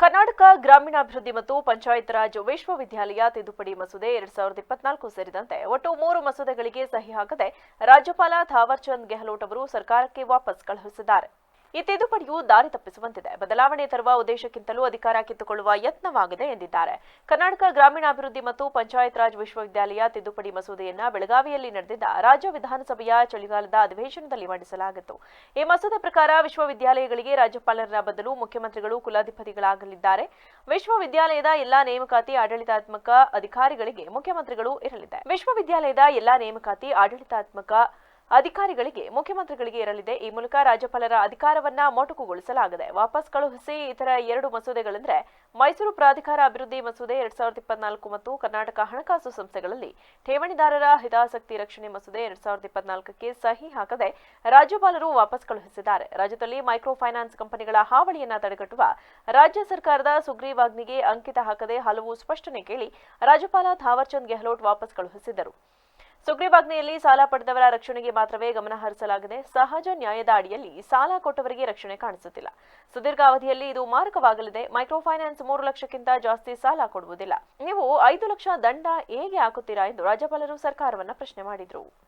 ಕರ್ನಾಟಕ ಗ್ರಾಮೀಣಾಭಿವೃದ್ಧಿ ಮತ್ತು ಪಂಚಾಯತ್ ರಾಜ್ ವಿಶ್ವವಿದ್ಯಾಲಯ ತಿದ್ದುಪಡಿ ಮಸೂದೆ ಎರಡ್ ಸಾವಿರದ ಇಪ್ಪತ್ನಾಲ್ಕು ಸೇರಿದಂತೆ ಒಟ್ಟು ಮೂರು ಮಸೂದೆಗಳಿಗೆ ಸಹಿ ಹಾಕದೆ ರಾಜ್ಯಪಾಲ ಥಾವರ್ಚಂದ್ ಗೆಹ್ಲೋಟ್ ಅವರು ಸರ್ಕಾರಕ್ಕೆ ವಾಪಸ್ ಕಳುಹಿಸಿದ್ದಾರೆ. ಈ ತಿದ್ದುಪಡಿಯು ದಾರಿ ತಪ್ಪಿಸುವಂತಿದೆ. ಬದಲಾವಣೆ ತರುವ ಉದ್ದೇಶಕ್ಕಿಂತಲೂ ಅಧಿಕಾರ ಕಿತ್ತುಕೊಳ್ಳುವ ಯತ್ನವಾಗಿದೆ ಎಂದಿದ್ದಾರೆ. ಕರ್ನಾಟಕ ಗ್ರಾಮೀಣಾಭಿವೃದ್ಧಿ ಮತ್ತು ಪಂಚಾಯತ್ ರಾಜ್ ವಿಶ್ವವಿದ್ಯಾಲಯ ತಿದ್ದುಪಡಿ ಮಸೂದೆಯನ್ನ ಬೆಳಗಾವಿಯಲ್ಲಿ ನಡೆದಿದ್ದ ರಾಜ್ಯ ವಿಧಾನಸಭೆಯ ಚಳಿಗಾಲದ ಅಧಿವೇಶನದಲ್ಲಿ ಮಂಡಿಸಲಾಗಿತ್ತು. ಈ ಮಸೂದೆ ಪ್ರಕಾರ ವಿಶ್ವವಿದ್ಯಾಲಯಗಳಿಗೆ ರಾಜ್ಯಪಾಲರ ಬದಲು ಮುಖ್ಯಮಂತ್ರಿಗಳು ಕುಲಾಧಿಪತಿಗಳಾಗಲಿದ್ದಾರೆ. ವಿಶ್ವವಿದ್ಯಾಲಯದ ಎಲ್ಲಾ ನೇಮಕಾತಿ ಆಡಳಿತಾತ್ಮಕ ಅಧಿಕಾರಿಗಳಿಗೆ ಮುಖ್ಯಮಂತ್ರಿಗಳು ಇರಲಿದೆ ವಿಶ್ವವಿದ್ಯಾಲಯದ ಎಲ್ಲಾ ನೇಮಕಾತಿ ಆಡಳಿತಾತ್ಮಕ ಅಧಿಕಾರಿಗಳಿಗೆ, ಮುಖ್ಯಮಂತ್ರಿಗಳಿಗೆ ಇರಲಿದೆ. ಈ ಮೂಲಕ ರಾಜ್ಯಪಾಲರ ಅಧಿಕಾರವನ್ನ ಮೊಟಕುಗೊಳಿಸಲಾಗಿದೆ. ವಾಪಸ್ ಕಳುಹಿಸಿ ಇತರ ಎರಡು ಮಸೂದೆಗಳೆಂದರೆ ಮೈಸೂರು ಪ್ರಾಧಿಕಾರ ಅಭಿವೃದ್ಧಿ ಮಸೂದೆ ಎರಡ್ ಸಾವಿರದ ಇಪ್ಪತ್ನಾಲ್ಕು ಮತ್ತು ಕರ್ನಾಟಕ ಹಣಕಾಸು ಸಂಸ್ಥೆಗಳಲ್ಲಿ ಠೇವಣಿದಾರರ ಹಿತಾಸಕ್ತಿ ರಕ್ಷಣೆ ಮಸೂದೆ ಎರಡ್ ಸಾವಿರದ ಇಪ್ಪತ್ನಾಲ್ಕಕ್ಕೆ ಸಹಿ ಹಾಕದೆ ರಾಜ್ಯಪಾಲರು ವಾಪಸ್ ಕಳುಹಿಸಿದ್ದಾರೆ. ರಾಜ್ಯದಲ್ಲಿ ಮೈಕ್ರೋ ಫೈನಾನ್ಸ್ ಕಂಪನಿಗಳ ಹಾವಳಿಯನ್ನ ತಡೆಗಟ್ಟುವ ರಾಜ್ಯ ಸರ್ಕಾರದ ಸುಗ್ರೀವಾಜ್ಞೆಗೆ ಅಂಕಿತ ಹಾಕದೆ ಹಲವು ಸ್ಪಷ್ಟನೆ ಕೇಳಿ ರಾಜ್ಯಪಾಲ ಥಾವರ್ಚಂದ್ ಗೆಹ್ಲೋಟ್ ವಾಪಸ್ ಕಳುಹಿಸಿದರು ಸುಗ್ರೀವಾಜ್ಞೆಯಲ್ಲಿ ಸಾಲ ಪಡೆದವರ ರಕ್ಷಣೆಗೆ ಮಾತ್ರವೇ ಗಮನ ಹರಿಸಲಾಗಿದೆ ಸಹಜ ನ್ಯಾಯದ ಅಡಿಯಲ್ಲಿ ಸಾಲ ಕೊಟ್ಟವರಿಗೆ ರಕ್ಷಣೆ ಕಾಣಿಸುತ್ತಿಲ್ಲ. ಸುದೀರ್ಘ ಅವಧಿಯಲ್ಲಿ ಇದು ಮಾರಕವಾಗಲಿದೆ. ಮೈಕ್ರೋ ಫೈನಾನ್ಸ್ ಮೂರು ಲಕ್ಷಕ್ಕಿಂತ ಜಾಸ್ತಿ ಸಾಲ ಕೊಡುವುದಿಲ್ಲ. ನೀವು ಐದು ಲಕ್ಷ ದಂಡ ಹೇಗೆ ಹಾಕುತ್ತೀರಾ ಎಂದು ರಾಜ್ಯಪಾಲರು ಸರ್ಕಾರವನ್ನ ಪ್ರಶ್ನೆ ಮಾಡಿದರು.